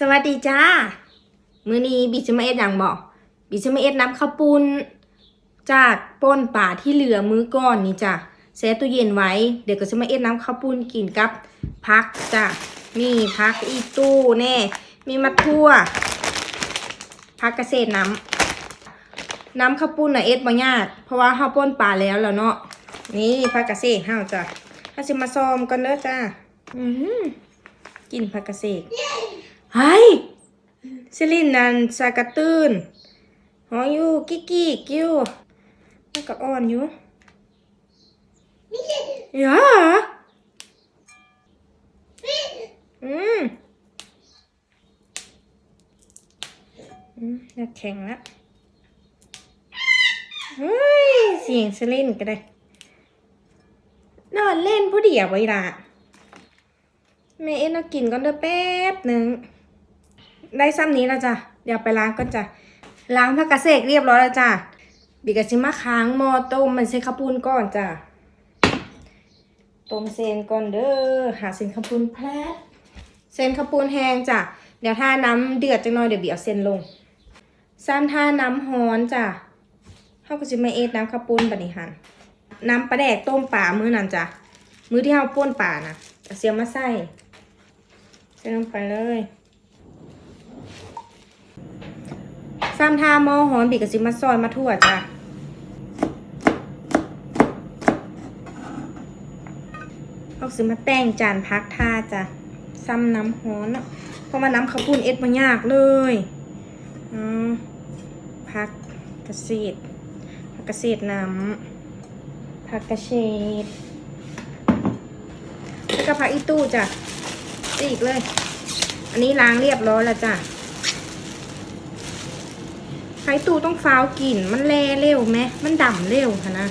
สวัสดีจ้า มื้อนี้บิจะมาเอ็ดอย่างบอกบิจะมาเอ็ดน้ำข้าวปุ้นจากป่นป่าที่เหลือมื้อก่อนนี่จ้ะแช่ตู้เย็นไว้ เดี๋ยวก็จะมาเอ็ดน้ำข้าวปุ้นกินกับพักจ้ะมีพักอีตู้แน่ มีมะทั่ว พักเกษตรน้ำน้ำข้าวปุ้นน่ะเอ็ดบ่ยาก เพราะว่าเฮาป่นป่าแล้วแล้วเนาะนี่พักเกษตรเฮาจ้ะถ้าสิมาซ้อมกันเด้อจ้าอือกินพักเกษตร เฮ้ยซิลินนันสากระตื้นหออยู่กิ๊กกิ๊กอยู่มันก็อ่อนอยู่ย่าอืมอืมอยาแข็งล้วเฮ้ยเสียงซิลินก็ได้นอนเล่นผู้เดียวไว้ละแม่เอ็นเอากินก่อนเด้อแป๊บหนึ่ง ได้ซ้ำนี้แล้วจ้ะเดี๋ยวไปล้างก่อนจ้ะล้างผักกระเสกเรียบร้อยแล้วจ้ะบีกระชิมาค้างมอต้มมันเส้นข้าวปุ้นก่อนจ้ะต้มเส้นก่อนเด้อหาเส้นข้าวปุ้นแพลเส้นข้าวปุ้นแห้งจ้ะเดี๋ยวถ้าน้ำเดือดจังหน่อยเดี๋ยวบีเอาเส้นลงซ้ำถ้าน้ำฮ้อนจ้ะเขาก็จะมาเอ็ดน้ำข้าวปุ้นบันี้หันน้ำปลาแดกต้มป่ามื้อนั้นจ้ะมื้อที่เขาป้นป่านะเอาเสียมาใส่ใส่ลงไปเลย ซ้ำทามอหอนบีกับซิมาซอยมาทั่วจ้ะเอาซิมาแต่งจานพักท่าจ้ะซ้ำน้ำหอนเนาะเพราะว่าน้ำข้าวปุ้นเอ็ดมายากเลยอพักเกษตรพักเกษน้ำพักเกษตรแล้วก็พักอีตู้จ้ะอีกเลย อันนี้ล้างเรียบร้อยแล้วจ้ะ ไข่ตูต้องฟาวกลิ่นมันแลเร็วไหมมันดำเร็วค่ะนะ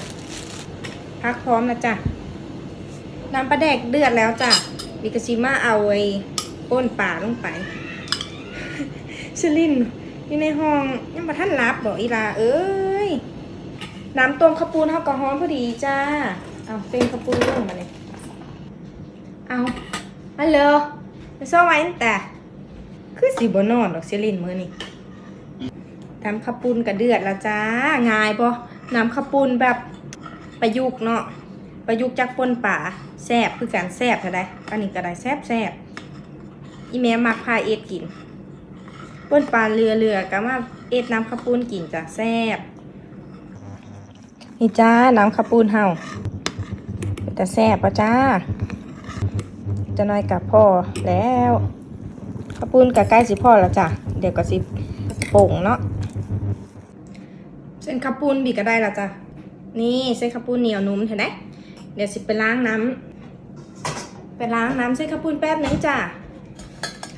พักพร้อมนะจ้ะน้ำปลาแดกเดือดแล้วจ้ะวิกาซิมาเอาไอ้ป้นป่าลงไปชลินอยู่ในห้องยังมาท่านรับบอกอีลาเอ้ยน้ำต้มข้าวปูนเท่ากับฮ้อนพอดีจ้าเอาเต็มข้าวปูนลงมาเลยเอาฮัลโหลไปซ่อมไว้แต่คือสีบนอนดอกเชลินมือนี่ น้ำข้าวปุ้นกระเดือดแล้วจ้า ง่ายปะน้ำข้าวปุ้นแบบประยุกต์เนาะ ประยุกต์จากป่นป่าแซบคือการแซบเท่าไดอันนี้ก็ได้แซบแซบอีแม่มักพาเอ็ดกินป่นป่าเรือเรือก็มาเอ็ดน้ำข้าวปุ้นกินจ้ะแซบนี่จ้าน้ำข้าวปุ้นเฮาแต่แซบปะจ้า จะน้อยกับพ่อแล้วข้าวปุ้นกับใกล้สิพ่อแล้วจ้ะ เดี๋ยวก็สิโป่งเนาะ เส้นข้าวปุ้นบีก็ได้ละจ้ะ นี่เส้นข้าวปุ้นเหนียวนุ่มเห็นไหมเดี๋ยวสิไปล้างน้ำไปล้างน้ำเส้นข้าวปุ้นแป๊บนึงจ้ะ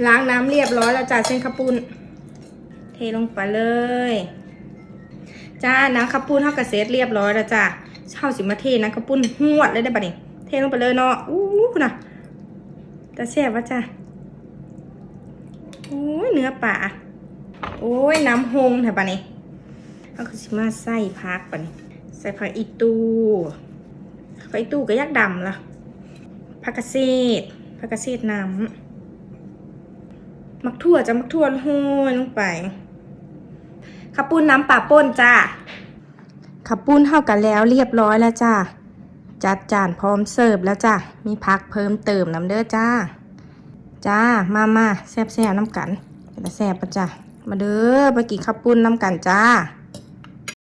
ล้างน้ำเรียบร้อยแล้วจ้ะเส้นข้าวปุ้น เทลงไปเลย จ้าน้ำข้าวปุ้นเท่ากับเซตเรียบร้อยแล้วจ้ะเช่าสิมาเทน้ำข้าวปุ้นหวดเลยได้ปะนี่เทลงไปเลยเนาะ อู้นะแต่แซ่บวะจ้ะโอ้ยเนื้อป่าโอ้ยน้ำหงแถวปะนี่ เอาคือสิมาใส่พักปะนี่ใส่ผักอีตูผักอีตูก็ยักดำล่ะผักกระเศษผักกระเศษน้ำมักทั่วจะมักทั่วโห้ยลงไปขับปุ้นน้ำป่าป่นจ้าขับปุ้นเท่ากันแล้วเรียบร้อยแล้วจ้าจัดจานพร้อมเสิร์ฟแล้วจ้ามีพักเพิ่มเติมน้ำเด้อจ้าจ้ามามาแซ่บๆน้ำกันเป็นแซ่บปะจ้ามาเด้อไปกินข้าวปุ้นน้ำกันจ้า